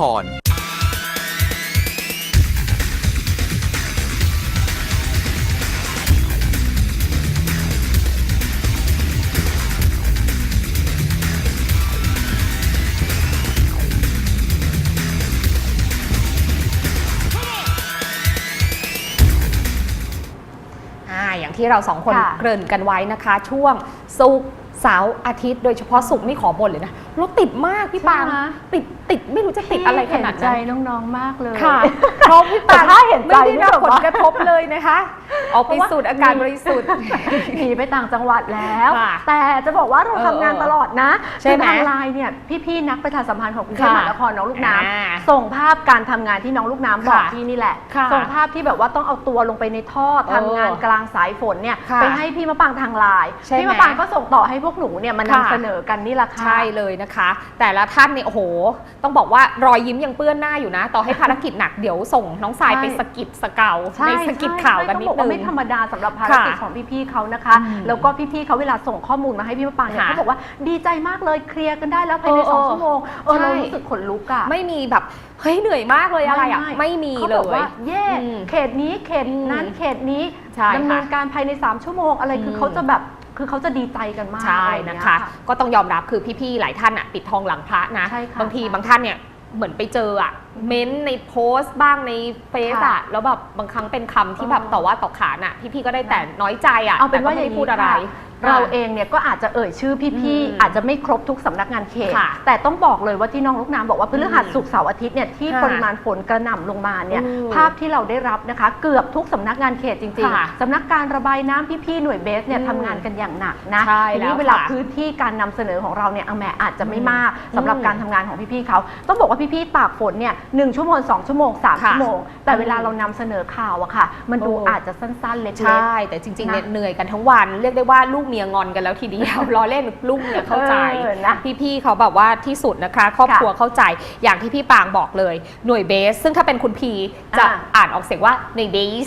ครอ่าอย่างที่เราสองคนค่ะ เกริ่นกันไว้นะคะ ช่วงศุกร์ เสาร์อาทิตย์โดยเฉพาะศุกร์ไม่ขอบ่นเลยนะรถติดมากพี่ปางใช่ไหม ติดติดไม่รู้จะติดอะไรขนาดเห็ใจนั้นน้องๆมากเลย ค่ะเพราะพี่ปางแต่ถ้าเห็นใจไม่ได้รับนี่แบบผลว่ากระทบเลยนะคะ ออกไปสูดอากาศบริสุทธิ์ หนีไปต่างจังหวัดแล้ว ค่ะแต่จะบอกว่าเราเออทำงานตลอดนะใช่ไหมคือทางไลน์เนี่ยพี่ๆนักประชาสัมพันธ์ของกรุงเทพค่ะมหานครน้องลูกน้อ่าำส่งภาพการทำงานที่น้องลูกน้ำบอกค่ะพี่นี่แหละ ค่ะส่งภาพที่แบบว่าต้องเอาตัวลงไปในท่อเออทำงานกลางสายฝนเนี่ยค่ะไปให้พี่มะปางทางไลน์ใช่ไหมพี่มะปางก็ส่งต่อให้พวกหนูเนี่ยมาค่ะนำเสนอกันนี่แหละค่ะ ใช่เลยนะคะ แต่ละท่านเนี่ยโอ้โห ต้องบอกว่ารอยยิ้มยังเปื้อนหน้าอยู่นะ ต่อให้ภารกิจหนักเดี๋ยวส่งน้องสายใช่ไปสะกิดสเกาใช่ในสะกิดข่าวกันใช่นิดต้องบอกว่านึไม่งธรรมดาสำหรับภารกิจค่ะของพี่ๆเขานะคะ อืมแล้วก็พี่ๆเขาเวลาส่งข้อมูลมาให้พี่มะปางเนี่ยค่ะเขาบอกว่าดีใจมากเลยเคลียร์กันได้แล้วภายในเออสองชั่วโมงเออใช่ เรารู้สึกขนลุกอะ ไม่มีแบบเฮ้ยเหนื่อยมากเลยอะไรอะ ไม่มีเขาเลบอกย ว่าเย่อืมเขตนี้เขตนั้นอืมเขตนี้ใช่ค่ะดำเนินการภายใน 3 ชั่วโมงอะไรคือมเขาจะแบบ คือเขาจะดีใจกันมากใช่อไรอย่างเงี้ยนะคะ ก็ต้องยอมรับคือพี่ๆหลายท่านอะปิดทองหลังพระนะ ใช่ค่ะบางทีใช่บางท่านเนี่ยเหมือนไปเจออะเม้นต์ในโพสต์บ้างในเฟซอะค่ะแล้วแบบบางครั้งเป็นคำที่แบบเออต่อว่าต่อขานอะพี่ๆก็ได้แต่น้อยใจอะเอาเป็นว่าแต่อก็ย่างไม่ได้พูดนี้อะไรค่ะ เราเองเนี่ยก็อาจจะเอ่ยชื่อพี่อืมๆอาจจะไม่ครบทุกสำนักงานเขต ค่ะแต่ต้องบอกเลยว่าที่น้องลูกน้ำบอกว่าพฤหัสอืมศุกร์เสาร์อาทิตย์เนี่ยที่ค่ะปริมาณฝนกระหน่ำลงมาเนี่ยอืมภาพที่เราได้รับนะคะ เกือบทุกสำนักงานเขตจริงค่ะๆสำนักการระบายน้ำพี่ๆหน่วยเบสเนี่ยอืมทำงานกันอย่างหนักนะใช่ทีนี้แล้วเวลาค่ะพื้นที่การนำเสนอของเราเนี่ยเอาแหมอาจจะไม่มากอืมสำหรับการทำงานของพี่ๆเขาต้องบอกว่าพี่ๆตากฝนเนี่ยหนึ่งชั่วโมงสองชั่วโมงสามค่ะชั่วโมง แต่เวลาเรานำเสนอข่าวอะค่ะ มันดูโอ้ อาจจะสั้นๆเล็กๆ ใช่ แต่จริงๆนะเนี่ยเหนื่อยกันทั้งวัน เรียกได้ว่าลูกเมียงอนกันแล้วทีเดียวรอเล่นลูกเมียเข้าใจเออนะพี่ๆเขาแบบว่าที่สุดนะคะ ครอบค่ะครัวเข้าใจอย่างที่พี่ปางบอกเลย หน่วยเบส ซึ่งถ้าเป็นคุณพีจะอ่าอ่านออกเสียงว่าหน่วยเบส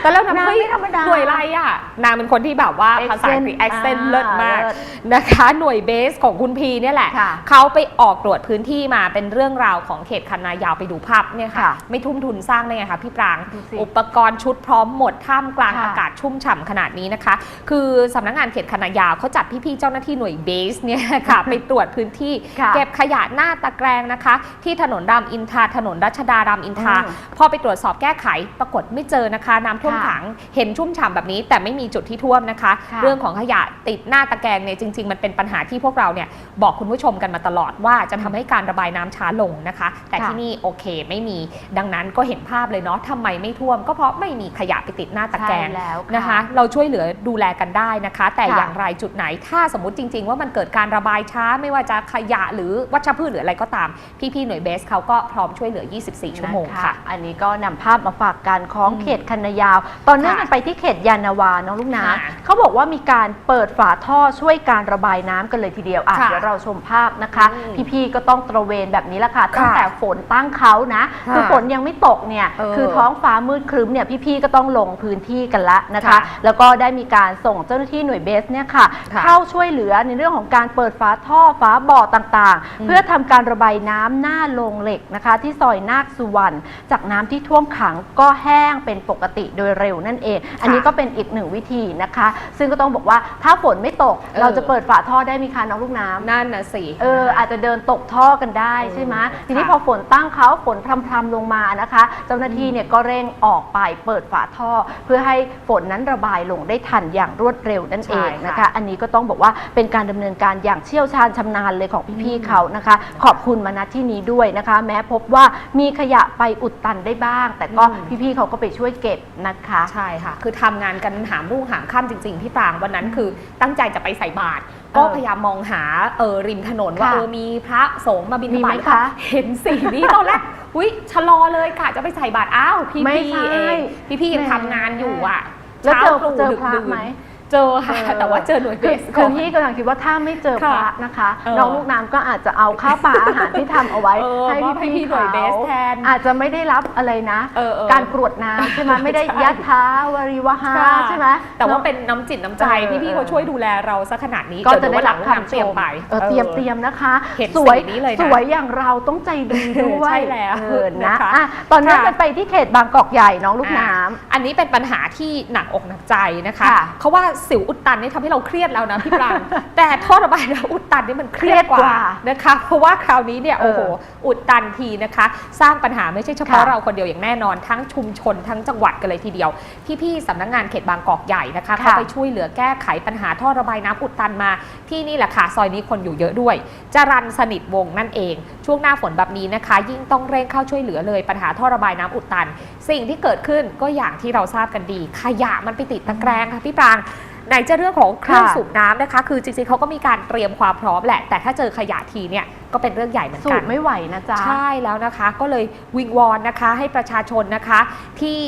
แต่แล้วนะนางเฮ้ยไม่ธรรมดาหน่วยอะไรอะนางเป็นคนที่แบบว่าภาษาอังกฤษ Accent accent อ่าเลิศมากเลิศนะคะ หน่วยเบสของคุณพีเนี่ยแหละ ค่ะเขาไปออกตรวจพื้นที่มาเป็นเรื่องราวของเขตคันนายาวไปดูภาพเนี่ยค่ะ ค่ะไม่ทุ่มทุนสร้างได้ไงคะพี่ปราง ดูสิ อุปกรณ์ชุดพร้อมหมดท่ามกลางค่ะ อากาศชุ่มฉ่ำขนาดนี้นะคะ คือสำนักงานเขตคณะยาวเขาจัดพี่ ๆ เจ้าหน้าที่หน่วยเบสเนี่ยค่ะ ไปตรวจพื้นที่ ค่ะเก็บขยะหน้าตะแกรงนะคะ ที่ถนนรามอินทราถนนรัชดารามอินทราอืมพอไปตรวจสอบแก้ไขปรากฏไม่เจอนะคะ น้ำท่วมค่ะขังเห็นชุ่มฉ่ำแบบนี้ แต่ไม่มีจุดที่ท่วมนะคะ ค่ะ เรื่องของขยะติดหน้าตะแกรงเนี่ยจริง ๆ มันเป็นปัญหาที่พวกเราเนี่ยบอกคุณผู้ชมกันมาตลอดว่าจะทำให้การระบายน้ำช้าลงนะคะ แต่ค่ะที่นี่โอเคไม่มีดังนั้นก็เห็นภาพเลยเนาะทำไมไม่ท่วม ก็เพราะไม่มีขยะไปติดหน้าตะแกรง ใช่แล้วค่ะนะคะเราช่วยเหลือดูแลกันได้นะคะ แต่ค่ะอย่างไรจุดไหนถ้าสมมติจริง ๆ ว่ามันเกิดการระบายช้าไม่ว่าจะขยะหรือวัชพืชหรืออะไรก็ตาม พี่ๆหน่วยเบสเขาก็พร้อมช่วยเหลือ 24 ชั่วโมงค่ะ อันนี้ก็นำภาพมาฝากกันของอืมเขตคันนายาว ตอนเนื่องค่ะกันไปที่เขตยานาวาน้องลูกน้ค่ะำเขาบอกว่ามีการเปิดฝาท่อช่วยการระบายน้ำกันเลยทีเดียวอะค่ะเดี๋ยวเราชมภาพนะคะอืมพี่ๆก็ต้องตระเวนแบบนี้ละค่ะค่ะตั้งแต่ฝนตั้งเขานะค่ะคือฝนยังไม่ตกเนี่ยเออคือท้องฟ้ามืดครึ้มเนี่ยพี่ๆก็ต้องลงพื้นที่กันละนะคะค่ะแล้วก็ได้มีการส่งเจ้าหน้าที่หน่วยเบสเนี่ยค่ะค่ะเข้าช่วยเหลือในเรื่องของการเปิดฝาท่อฝาบ่อต่างอืมๆเพื่อทำการระบายน้ำหน้าโรงเหล็กนะคะ ที่ซอยนาคสุวรรณจากน้ำที่ท่วมขังก็แห้งเป็นปกติโดยเร็วนั่นเอง อันนี้ก็เป็นอีกหนึ่งวิธีนะคะ ซึ่งก็ต้องบอกว่าถ้าฝนไม่ตกเออ เราจะเปิดฝาท่อได้มีคะน้องลูกน้ำ นั่นนะสิ เอออาจจะเดินตกท่อกันได้ใช่ไหมเออทีนี้ค่ะพอฝนตั้งเขาฝนพรำๆลงมานะคะ เจ้าหน้าที่เนี่ยก็เร่งออกไปเปิดฝาท่อ เพื่อให้ฝนนั้นระบายลงได้ทันอย่างรวดเร็วนั่นเองนะคะ อันนี้ก็ต้องบอกว่าเป็นการดำเนินการอย่างเชี่ยวชาญชำนาญเลยของพี่ๆเขานะคะ ขอบคุณมาณที่นี้ด้วยนะคะ แม้พบว่ามีขยะไปอุดตันได้บ้าง แต่ก็อืมพี่ๆเขาก็ไปช่วยเก็บนะคะใช่ค่ะ คือทำงานกันหามรุ่งหามค่ำจริงๆพี่ปรางวันนั้นคือตั้งใจจะไปใส่บาตรก็เออพยายามมองหาเออริมถนนว่าค่ะเออมีพระสงฆ์มาบิณฑบาตมีไหมหรือเปล่าคะเห็นสีนี้ตอนแรกอุ้ยชะลอเลยกะจะไปใส่บาตรอ้าวพี่ไม่พี่ใช่เองพี่พี่ยังแหมทำงานอยู่อะแล้วเจอช้าตรู่เจอดึกพระดื่นไหม เจอค่ะเออแต่ว่าเจอหน่วยเบคือสคืก่ออน พี่กำลังคิดว่าถ้าไม่เจอพค่ะระนะคะเออน้องลูกน้ำก็อาจจะเอาข้าวปลาอาหารที่ทำเอาไว้เออให้มอบให้พี่พี่ๆหน่วยเขาเบสแทนอาจจะไม่ได้รับอะไรนะ เออเออการกรวดน้ำใช่ไหมไม่ได้ใช่ ยัดท้าวริวหาค่ะใช่ไหมแต่ว่าอะเป็นน้ำจิตน้ำใจเออที่พี่เขาช่วยดูแลเราซะขนาดนี้ก็เดี๋จะยวได้วันหรัลับงคำเตรียมไป เออเตรียมเตรียมนะคะ เห็นสวยสีนี้เลยนะสวยอย่างเราต้องใจดีด้วย ใช่แล้วเออนะนะคะอะตอนนี้ค่ะกันไปที่เขตบางกอกใหญ่น้องลูกน้ำอันนี้เป็นปัญหาที่หนักอกหนักใจนะคะ ค่ะเขาว่าสิวอุดตันนี่ทำให้เราเครียดแล้วนะพี่ปรางแต่ท่อระบายน้ำอุดตันนี่มันเครียดกเครียดกว่าว่านะคะ เพราะว่าคราวนี้เนี่ยเออโอ้โหอุดตันทีนะคะ สร้างปัญหาไม่ใช่เฉพาะค่ะเราคนเดียวอย่างแน่นอน ทั้งชุมชนทั้งจังหวัดกันเลยทีเดียว พี่ๆสำนักงานเขตบางกอกใหญ่นะคะค่ะเขาไปช่วยเหลือแก้ไขปัญหาท่อระบายน้ำอุดตันมา ที่นี่แหละค่ะซอยนี้คนอยู่เยอะด้วยจรันสนิทวงศ์นั่นเอง ช่วงหน้าฝนแบบนี้นะคะ ยิ่งต้องเร่งเข้าช่วยเหลือเลยปัญหาท่อระบายน้ำอุดตัน สิ่งที่เกิดขึ้นก็อย่างที่เราทราบกันดี ขยะมันไปติดตะแกรงค่ะพี่ปราง ไหนจะเรื่องของเครื่องค่ะสูบน้ำนะคะ คือจริงๆเขาก็มีการเตรียมความพร้อมแหละ แต่ถ้าเจอขยะทีเนี่ย ก็เป็นเรื่องใหญ่เหมือนสูกับนไม่ไหวนะจ๊ะ ใช่แล้วนะคะ ก็เลยวิงวอนนะคะ ให้ประชาชนนะคะ ที่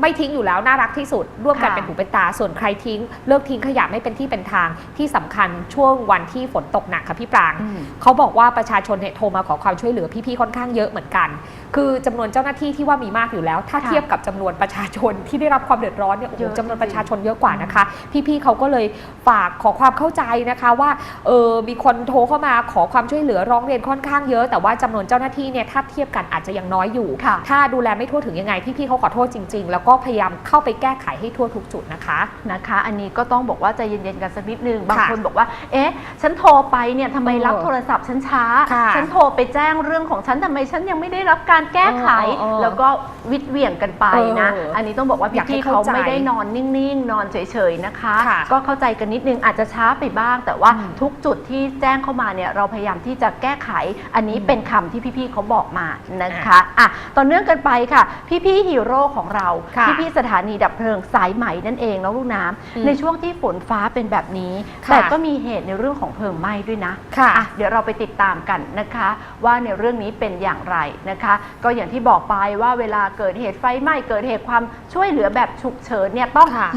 ไม่ทิ้งอยู่แล้วน่ารักที่สุด ร่วมกันค่ะ เป็นหูเป็นตาส่วนใครทิ้ง เลิกทิ้งขยะไม่เป็นที่เป็นทางที่สำคัญช่วงวันที่ฝนตกหนักค่ะพี่ปราง อืม เขาบอกว่าประชาชนเนี่ยโทรมาขอความช่วยเหลือพี่ๆค่อนข้างเยอะเหมือนกัน คือจำนวนเจ้าหน้าที่ที่ว่ามีมากอยู่แล้ว ถ้าค่ะเทียบกับจำนวนประชาชนที่ได้รับความเดือดร้อนเนี่ยโอ้โหเยอะจำนวนจริงๆประชาชนเยอะกว่านะคะ พี่ๆเขาก็เลยฝากขอความเข้าใจนะคะว่าเออมีคนโทรเข้ามาขอความช่วยเหลือร้องเรียนค่อนข้างเยอะ แต่ว่าจำนวนเจ้าหน้าที่เนี่ยถ้าเทียบกันอาจจะยังน้อยอยู่ค่ะถ้าดูแลไม่ทั่วถึงยังไงพี่ๆเขาขอโทษจริง ๆ แล้วก็พยายามเข้าไปแก้ไขให้ทั่วทุกจุดนะคะนะคะ อันนี้ก็ต้องบอกว่าใจเย็นๆกันสักนิดนึงบางค่ะคนบอกว่า เอ๊ะ ฉันโทรไปเนี่ยทำไมเออรับโทรศัพท์ฉันช้าค่ะฉันโทรไปแจ้งเรื่องของฉันทำไมฉันยังไม่ได้รับการแก้ไขเออเออเออแล้วก็วิดเหวี่ยงกันไปนะเอออัอันนี้ต้องบอกว่าอยากให้พี่ๆเขาเข้าใจไม่ได้นอนนิ่งๆ นอนเฉยๆนะคะค่ะก็เข้าใจกันนิดนึงอาจจะช้าไปบ้าง แต่ว่าอืมทุกจุดที่แจ้งเข้ามาเนี่ยเราพยายามที่จะแก้ไข อันนี้อืมเป็นคำที่พี่ๆเขาบอกมานะคะอะต่อเนื่องกันไปค่ะ พี่ๆฮีโร่ของเรา ค่ะพี่ๆสถานีดับเพลิงสายไหมนั่นเองน้องลูกน้ำอืมในช่วงที่ฝนฟ้าเป็นแบบนี้ ค่ะแต่ก็มีเหตุในเรื่องของเพลิงไหม้ด้วยนะค่ะอะ เดี๋ยวเราไปติดตามกันนะคะ ว่าในเรื่องนี้เป็นอย่างไรนะคะ ก็อย่างที่บอกไปว่าเวลาเกิดเหตุไฟไหม้เกิดเหตุความช่วยเหลือแบบฉุกเฉินเนี่ยต้อง ค่ะ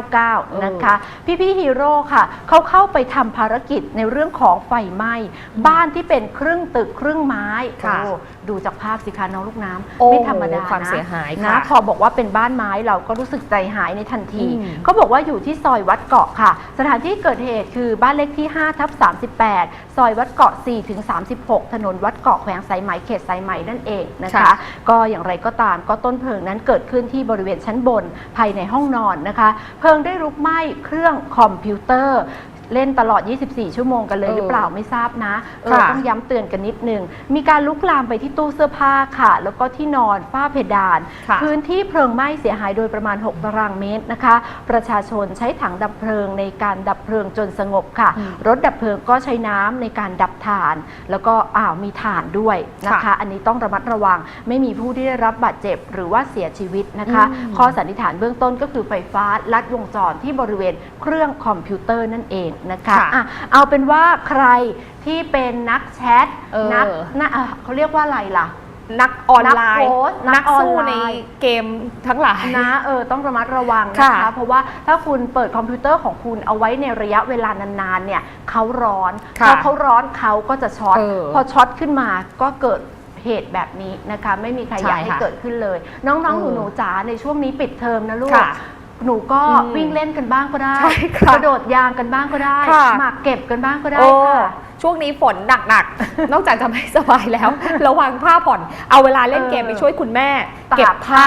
199 นะคะ พี่ๆฮีโร่ค่ะ เขาเข้าไปทำภารกิจในเรื่องของไฟไหม้ บ้านที่เป็นครึ่งตึกครึ่งไม้ค่ะโอ้ดูจากภาพสิคะน้องลูกน้โอ้ำไม่ธรรมดาความนะเสียหายนะค่ะพอบอกว่าเป็นบ้านไม้เราก็รู้สึกใจหายในทันทีอืม เขาบอกว่าอยู่ที่ซอยวัดเกาะค่ะ สถานที่เกิดเหตุคือบ้านเลขที่5ทับ38 ซอยวัดเกาะ4ถึง36 ถนนวัดเกาะแขวงสายไหมเขตสายไหมนั่นเองนะคะ ค่ะ ก็อย่างไรก็ตามก็ต้นเพลิงนั้นเกิดขึ้นที่บริเวณชั้นบนภายในห้องนอนนะคะ เพลิงได้ลุกไหม้เครื่องคอมพิวเตอร์ เล่นตลอด 24 ชั่วโมงกันเลยเออหรือเปล่าไม่ทราบนะเออค่ะ ต้องย้ำเตือนกันนิดนึง มีการลุกลามไปที่ตู้เสื้อผ้าค่ะ แล้วก็ที่นอนฝ้าเพดาน ค่ะ พื้นที่เพลิงไหม้เสียหายโดยประมาณ 6 ตารางเมตรนะคะ ประชาชนใช้ถังดับเพลิงในการดับเพลิงจนสงบค่ะ อืมรถดับเพลิงก็ใช้น้ำในการดับถ่าน แล้วก็อ้าวมีถ่านด้วยนะคะ ค่ะอันนี้ต้องระมัดระวัง ไม่มีผู้ที่ได้รับบาดเจ็บหรือว่าเสียชีวิตนะคะ อืม ข้อสันนิษฐานเบื้องต้นก็คือไฟฟ้าลัดวงจรที่บริเวณเครื่องคอมพิวเตอร์นั่นเองนะคะค่ะอะเอาเป็นว่าใครที่เป็นนักแชทเออ นักนะอะเขาเรียกว่าอะไรล่ะ นักออนไลนักน์ โพสต์นันักกสู้ออนไลน์ในเกมทั้งหลาย นะเออต้องระมัดระวังนะค่ะคะ เพราะว่าถ้าคุณเปิดคอมพิวเตอร์ของคุณเอาไว้ในระยะเวลานานๆเนี่ยเขาร้อนค่ะพอเขาร้อนเขาก็จะช็อตเออพอช็อตขึ้นมาก็เกิดเหตุแบบนี้นะคะ ไม่มีใครใช่อยากให้ค่ะเกิดขึ้นเลย น้องเออๆหนูๆจ๋าในช่วงนี้ปิดเทอมนะลูกค่ะ หนูก็อืมวิ่งเล่นกันบ้างก็ได้ใช่ค่ะกระโดดยางกันบ้างก็ได้ค่ะ หมากเก็บกันบ้างก็ได้โอ้ค่ะ ช่วงนี้ฝนหนักๆ นอกจากจะไม่สบายแล้ว ระวังผ้าผ่อน เอาเวลาเล่นเกมเออไปช่วยคุณแม่ ตากเก็บผ้า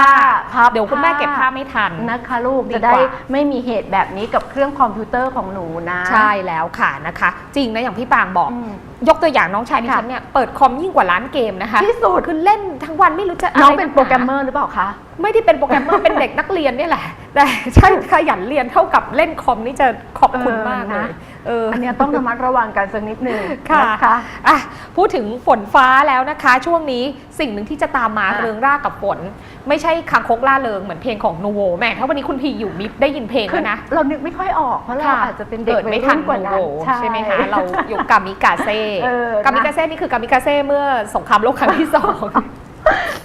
ผ้า พับเดี๋ยวคุณแม่ผ้า เก็บผ้าไม่ทัน นะคะลูกดีจะกว่าได้ไม่มีเหตุแบบนี้กับเครื่องคอมพิวเตอร์ของหนูนะ ใช่แล้วค่ะนะคะ จริงนะอย่างพี่ปรางบอก อืมยกตัวอย่างน้องชายดิค่ะฉันเนี่ยเปิดคอมยิ่งกว่าร้านเกมนะคะที่สุดคือเล่นทั้งวันไม่รู้จะน้องะไเป็นโปรแกรมเมอร์หรือเปล่าคะไม่ได้เป็นโปรแกรมเมอร์เป็นเด็กนักเรียนเนี่ยแหละแต่ใช่ขยันเรียนเท่ากับเล่นคอมนี่จะขอบคุณเออมากเลนะย เอออันเนี้ยต้องระมัดระวังกันสักนิดหนึ่งค่ะนะคะ อะพูดถึงฝนฟ้าแล้วนะคะ ช่วงนี้สิ่งหนึ่งที่จะตามมาอะ เริงร่ากับฝน ไม่ใช่คางคกล่าเริงเหมือนเพลงของนูโวแหม่ถ้าวันนี้คุณพีอยู่มิได้ยินเพลงคือแล้วนะ เรานึกไม่ค่อยออกเพราะเราค่ะอาจจะเป็นเด็กเกิดวัไม่ยทัรุ่นนกว่านูนั้โวนใช่ไหมคะ เราอยู่กามิกาเซ่เออกามิกาเซ่นี่คือกามิกาเซ่เมื่อสงครามโลกครั้งที่สอง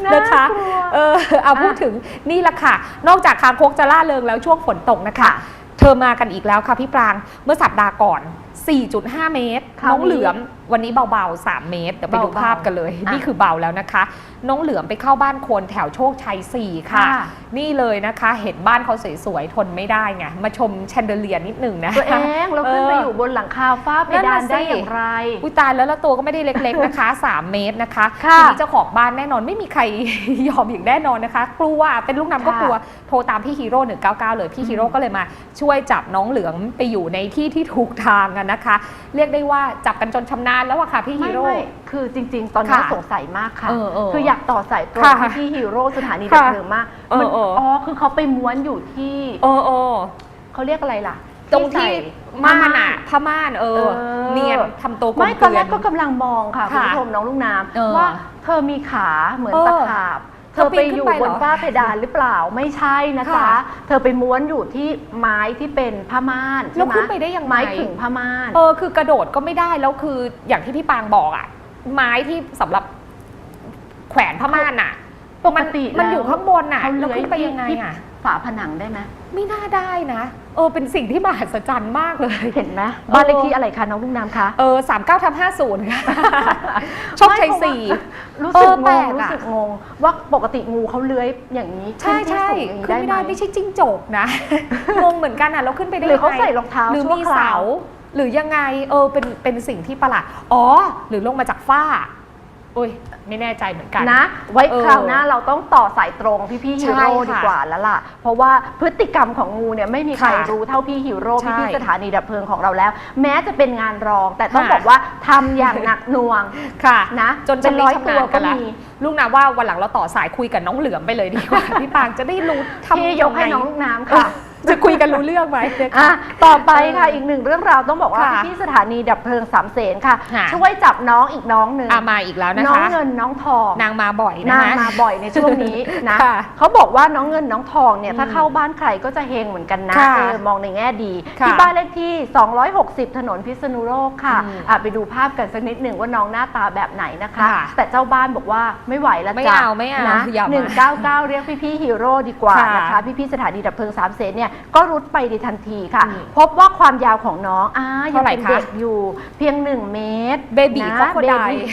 น่านะคะกลัวเออเอาพูดถึงนี่แหละค่ะ นอกจากคางคกจะล่าเริงแล้วช่วงฝนตกนะคะค่ะท เธอมากันอีกแล้วค่ะพี่ปรางเมื่อสัปดาห์ก่อน 4.5 เมตร คราวนี้น้องเหลือมวันนี้เบาๆ 3 เมตรเดี๋ยวไปดูเบาๆภาพกันเลย อะนี่คือเบาแล้วนะคะ น้องเหลือมไปเข้าบ้านคนแถวโชคชัย 4 ค่ะ ค่ะ นี่เลยนะคะ เห็นบ้านเขาสวยๆ ทนไม่ได้ไง มาชมแชนเดเลียนิดหนึ่งนะ ตัวเองเราขึ้นไปอยู่บนหลังคาฟ้าเพดานนั่นน่ะสิ ได้อย่างไร อุ้ยตายแล้วแล้วตัวก็ไม่ได้เล็กๆนะคะ 3 เมตรนะคะค่ะทีนี้เจ้าของบ้านแน่นอนไม่มีใคร ยอมอย่างแน่นอนนะคะ กลัวเป็นลูกน้ำก็ค่ะกลัวโทรตามพี่ฮีโร่199 เลยพี่ฮีโร่ก็เลยมาช่วยจับน้องเหลือมไปอยู่ในที่ที่ถูกทางกันนะคะ เรียกได้ว่าจับกันจนชำนาญแล้วอะค่ะพี่ฮีไม่โร่ ไม่คือจริง ๆ ตอนนี้ค่ะสงสัยมากค่ะ เออเออคืออยากต่อสายตรงค่ะที่ฮีโร่สถานีค่ะดับเพลิงมากเออมันเอออ๋ อ๋อ คือเขาไปม้วนอยู่ที่โอ้โอ้เขาเรียกอะไรล่ะตรงที่ใส่ม่านอะผ้าม่านเออเออเนียนทำตัวกลมไม่เกตอนลืแรอกนก็กำลังมองค่ะ คุณค่ะผู้ชมน้องลูกน้เออำว่าเธอมีขาเหมือนเออตะขาบ เธเธออปีไปนขึ้นอยู่ไปบเหรนอฝ้าเพดานหรือเปล่าไม่ใช่นะค่ะจ๊ะเธอไปม้วนอยู่ที่ไม้ที่เป็นผ้าม่านแล้วใช่หมขึ้นไปได้ยังไงไม้ขึงผ้าม่านเออคือกระโดดก็ไม่ได้แล้วคืออย่างที่พี่ปางบอกอะไม้ที่สำหรับแขวนผ้าม่านอะปกติมันมันอยู่ข้างบนอะเขาแล้วเลื้อยขึ้นไปยังไงที่อะฝาผนังได้ไหม ไม่น่าได้นะเออเป็นสิ่งที่มหัศจรรย์มากเลย เห็นไหมบ้านเลขที่อะไรคะน้องลูกน้ำคะเออสามเก้าทับห้าศูนย์ค่ะโชคชัยสี่รู้สึกเอองแปลงกอะรู้สึกงงว่าปกติงูเขาเลื้อยอย่างนี้ใช่ใช่ขึ้นที่สูงอย่างนี้ขึ้นไม่ได้หไม่ใช่จิ้งจกนะงงเหมือนกันอะแล้วขึ้นไปได้หรือเขายังไงใส่รองเท้าหรือชั่วมีคราเสาวหรือยังไงเออเป็นเป็นสิ่งที่ประหลาดอ๋อ หรือลงมาจากฝ้า โอ้ยไม่แน่ใจเหมือนกันนะ ไว้เออคราวหน้าเราต้องต่อสายตรงพี่พี่ฮีใช่โร่ค่ะดีกว่าแล้วล่ะ เพราะว่าพฤติกรรมของงูเนี่ยไม่มีใครค่ะรู้เท่าพี่ฮีโร่ใช่พี่พี่สถานีดับเพลิงของเราแล้ว แม้จะเป็นงานรอง แต่ต้องค่ะบอกว่าทำอย่างหนักหน่วงค่ะนะ จนเป็นชำร้อยชำตัวนาญก็นละมีลูกนะว่าวันหลังเราต่อสายคุยกับน้องเหลือมไปเลยดีกว่าพี่ปางจะได้รู้ทำพี่ยกให้งไงน้องลูกน้ำค่ะ จะคุยกันรู้เรื่องไหมเนี่ยอะค่ะต่อไปค่ะอีกหนึ่งเรื่องราวต้องบอกว่าค่ะที่สถานีดับเพลิงสามเสนค่ะ ค่ะ ช่วยจับน้องอีกน้องหนึ่งอามาอีกแล้วนะน้องคะ เงินน้องทอง นางมาบ่อยนะนางคะ มาบ่อยในช่วงนี้นะค่ะเขาบอกว่าน้องเงินน้องทองเนี่ยอืมถ้าเข้าบ้านใครก็จะเฮงเหมือนกันนะค่ะเออมองในแง่ดี ค่ะที่บ้านเลขที่ 260 ถนนพิษณุโลกค่ะอืมอะไปดูภาพกันสักนิดหนึ่งว่าน้องหน้าตาแบบไหนนะคะ ค่ะแต่เจ้าบ้านบอกว่าไม่ไหวแล้วไม่จ้ะเอาไม่เอานะอย่ามาหนึ่งเก้าเก้าเรียกพี่พี่ๆฮีโร่ดีกว่าค่ะนะคะ พี่พี่ๆสถานีดับเพลิงสามเสนเนี่ยก็รุดไปในทันทีค่ะอืมพบว่าความยาวของน้องอ่ายัเท่างไหร่เป็นคะเด็กอยู่เพียง 1 เมตรเบบีนะครอบครัวใดเบบี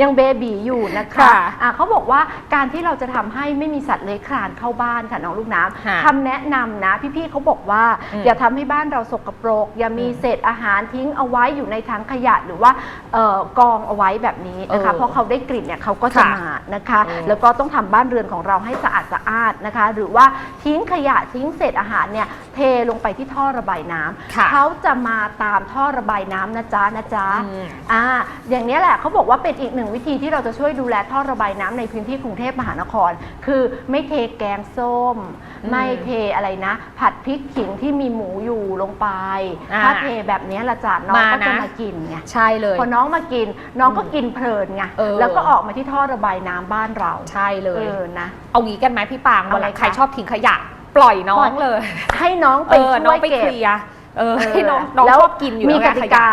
ยังเบบีอยู่นะคะค่ะอะเขาบอกว่าการที่เราจะทำให้ไม่มีสัตว์เลื้อยคลานเข้าบ้านค่ะน้องลูกน้ำค่ะคำแนะนำนะพี่ๆเขาบอกว่าอืมอย่าทำให้บ้านเราสกปรก อย่ามีอืมเศษอาหารทิ้งเอาไว้อยู่ในถังขยะหรือว่าเอ่อกองเอาไว้แบบนี้นะคะเออเพราะเขาได้กลิ่นเนี่ยเขาก็จะค่ะมานะคะเออแล้วก็ต้องทำบ้านเรือนของเราให้สะอาดสะอาดนะคะ หรือว่าทิ้งขยะทิ้งเศษอาหารเนี่ยเทลงไปที่ท่อระบายน้ำค่ะเขาจะมาตามท่อระบายน้ำนะจ๊ะนะจ๊ะอืมอ่าอย่างนี้แหละเขาบอกว่าเป็นอีกหนึ่งวิธีที่เราจะช่วยดูแลท่อระบายน้ำในพื้นที่กรุงเทพมหานคร คือไม่เทแกงส้มอืมไม่เทอะไรนะ ผัดพริกขิงที่มีหมูอยู่ลงไปอ่าถ้าเทแบบนี้ละจ้ะน้องมาก็จะนะมากินไงใช่เลยพอน้องมากินน้องก็อืมกินเพลินไงเออแล้วก็ออกมาที่ท่อระบายน้ำบ้านเรา ใช่เลเอยอนะเอางี้กันไหมพี่ปางเอาเวอะไรลาใครคะชอบทิ้งขยะ ปล่อยน้อปล่งอยเลย ให้น้องไปเออน้ช่องวยไปเก็เคบลียร์เออเออให้น้องน้องแล้วชอบกินอยู่มีแล้วกไงติขยะกา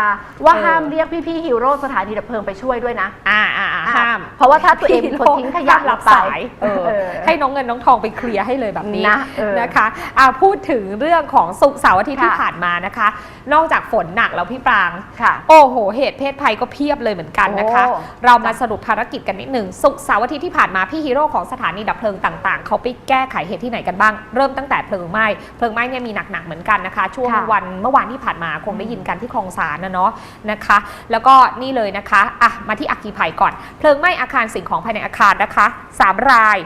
ว่าเออห้ามเรียกพี่ๆฮีโร่สถานีดับเพลิงไปช่วยด้วยนะ อ่าอ่า อ่าห้ามเพราะว่าถ้าตัวเองเป็นคนทิ้งขยะห้ามรับลงไปสายเออเออให้น้องเงินน้องทองไปเคลียร์ให้เลยแบบนี้นะเออนะคะอ่าพูดถึงเรื่องของสุกร์เสาร์อาทิตย์ค่ะที่ผ่านมานะคะ นอกจากฝนหนักแล้วพี่ปรางค่ะโอ้โห เหตุเพศภัยก็เพียบเลยเหมือนกันนะคะโอ้เรามาสรุปภารกิจกันนิดหนึ่งสุกร์เสาร์อาทิตย์ที่ผ่านมาพี่ฮีโร่ของสถานีดับเพลิงต่างๆเขาไปแก้ไขเหตุที่ไหนกันบ้าง เริ่มตั้งแต่เพลิงไหม้เพลิงไหม้เนี่ยมีหนักๆเหมือนกันนะคะ ช่วงค่ะวันเมื่อวานที่ผ่านมาคงได้ยินกันที่คลองสารนะเนาะนะคะ แล้วก็นี่เลยนะคะอะมาที่อัคคีภัยก่อนเพลิงไหม้อาคารสิ่งของภายในอาคารนะคะสามราย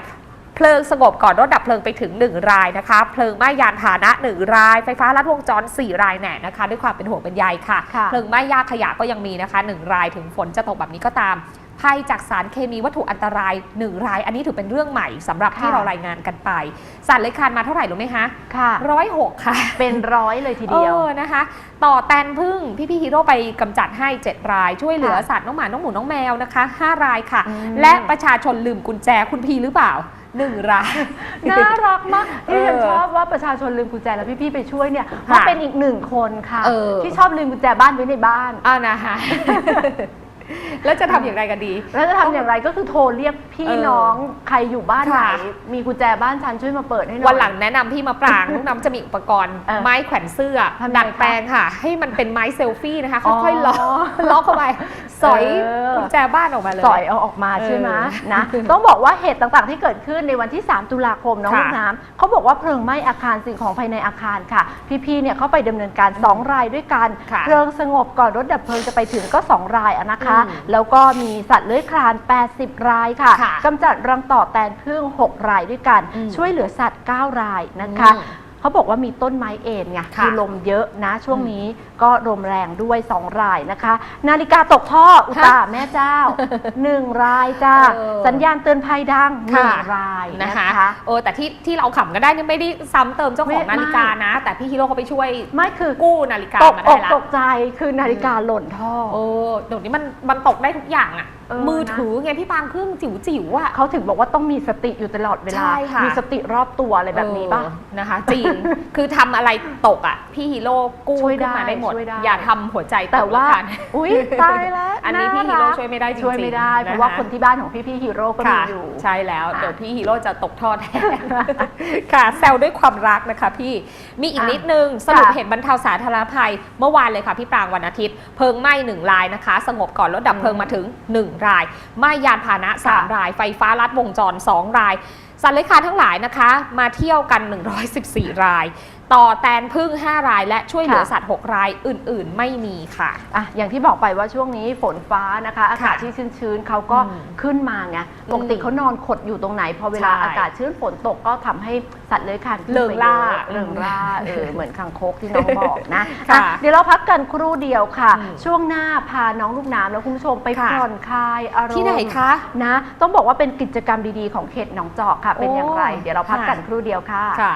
เพลิงสงบก่อนรถดับเพลิงไปถึง 1 รายนะคะ เพลิงไหม้ยานพาหนะ 1 ราย ไฟฟ้าลัดวงจร 4 รายแน่นะคะ ด้วยความเป็นห่วงเป็นใยค่ะค่ะเพลิงไหม้ยาขยะก็ยังมีนะคะ 1 รายถึงฝนจะตกแบบนี้ก็ตาม ภัยจากสารเคมีวัตถุอันตราย1ราย อันนี้ถือเป็นเรื่องใหม่สำหรับที่ค่ะเรารายงานกันไปสัตว์เลื้อยคลานมาเท่าไหร่รู้ไหมคะค่ะร้อยหกค่ะ เป็นร้อยเลยทีเดียวออนะคะ ต่อแตนพึ่งพี่พี่ๆฮีโร่ไปกำจัดให้ 7 ราย ช่วยเหลือค่ะสัตว์น้องหมา น้องหมู น้องแมวนะคะ 5 รายค่ะอืมและประชาชนลืมกุญแจคุณพีหรือเปล่า1รายน่ารักมากที่ฉันเออชอบว่าประชาชนลืมกุญแจแล้วพี่ๆไปช่วยเนี่ยเพราะเป็นอีกหนึ่งคนค่ะเออที่ชอบลืมกุญแจบ้านไว้ในบ้านอ้าวนะคะ แล้วจะทำอย่างไรกันดี แล้วจะทำอย่างไรก็คือโทรเรียกพี่เออน้องใครอยู่บ้านไหน ค่ะ มีกุญแจบ้านฉันช่วยมาเปิดให้หน่อย วันหลังแนะนำพี่มะปราง น้องน้ำจะมีอุปกรณ์เออไม้แขวนเสื้อทำไงดัดคะแปลงค่ะ ให้มันเป็นไม้เซลฟี่นะคะอ๋อค่อยๆล็อกล็อกเข้าไปสอยเออ กุญแจบ้านออกมาเลย สอยเอาออกมาใช่ไหมเออนะ ต้องบอกว่าเหตุต่างๆที่เกิดขึ้นในวันที่ 3 ตุลาคมน้องค่ะลูกน้ำเขาบอกว่าเพลิงไหม้อาคารสิ่งของภายในอาคารค่ะ พี่ๆเนี่ยเขาไปดำเนินการ 2 รายด้วยกัน ค่ะเพลิงสงบก่อนรถดับเพลิงจะไปถึงก็ 2 รายอะนะคะอืมแล้วก็มีสัตว์เลื้อยคลาน 80 รายค่ะค่ะกำจัดรังต่อแตนพึ่ง 6 รายด้วยกันอืมช่วยเหลือสัตว์ 9 รายนะคะอืม เขาบอกว่ามีต้นไม้เอ็นไงค่ะคือลมเยอะนะ ช่วงนี้ก็ลมแรงด้วย 2 รายนะคะ นาฬิกาตกท่ออุตาแม่เจ้า 1 รายจ้าเออ สัญญาณเตือนภัยดังค่ะ1รายนะนะคะ คะ เออแต่ที่ที่เราขำกันได้นี่ไม่ได้ซ้ำเติมเจ้าของไม่ นาฬิกานะ แต่พี่ฮีโร่เขาไปช่วยไม่คือ กู้นาฬิกาตกมาอได้กละตกใจคือนาฬิกาหล่นท่อโอ้เดี๋ยวนี้มันมันตกได้ทุกอย่างอะเออ มือนะถือไงพี่ปางเครื่องจิ๋วจิ๋วๆอะ เขาถึงบอกว่าต้องมีสติอยู่ตลอดเวลา ใช่ค่ะ มีสติรอบตัวอะไรแบบนี้ป่ะ เออนะคะ จริง คือทำอะไรตกอะ พี่ฮีโร่กู้ช่วยขึ้นมาได้ได้หมด ช่วยได้ อย่าทำหัวใจตแต่กว่าแล้วกัน อุ้ยตายแล้ว อันนี้พี่ฮีาโร่รักช่วยไม่ได้จริงๆช่วยไม่ได้ เพราะนะคะว่าคนที่บ้านของพี่พี่ฮีโร่ก็มีค่ะอยู่ ใช่แล้วค่ะเดี๋ยวพี่ฮีโร่จะตกทอดแทนค่ะแซวด้วยความรักนะคะพี่มีอีกอะนิดนึงสรุปค่ะเหตุบรรเทาสาธารณภัยเมื่อวานเลยค่ะพี่ปรางวันอาทิตย์เพลิงไหม้หนึ่งรายนะคะ สงบก่อนรถดับเพลิงมาถึง 1 รายไหม้ยานพาหนะ 3 ราย ไฟฟ้าลัดวงจร 2 รายสัตว์เลื้อยคลานทั้งหลายนะคะ มาเที่ยวกัน 114 ราย ต่อแตนพึ่ง 5 ราย และช่วยเหลือค่ะ สัตว์ 6 รายอื่น ๆ ไม่มีค่ะ อะอย่างที่บอกไปว่าช่วงนี้ฝนฟ้านะคะ อากาศที่ชื้นๆเขาก็อืมขึ้นมาไงปกติอืมเขานอนขดอยู่ตรงไหน พอเวลาใช่อากาศชื้นฝนตกก็ทำให้สัตว์เลื้อยคลานขึ้นเริงไปร่าเยอะเริงร่าเออเหมือนคังคกที่น้องบอกนะค่ะอะเดี๋ยวเราพักกันครู่เดียวค่ะ อืมช่วงหน้าพาน้องลูกน้ำแล้วคุณผู้ชมไปค่ะ ผ่อนคลายอารมณ์ ที่ไหนคะ นะ ต้องบอกว่าเป็นกิจกรรมดีๆของเขตหนองจอกค่ะ เป็นอย่างไร โอ้เดี๋ยวเราพักกันค่ะครู่เดียวค่ะ ค่ะ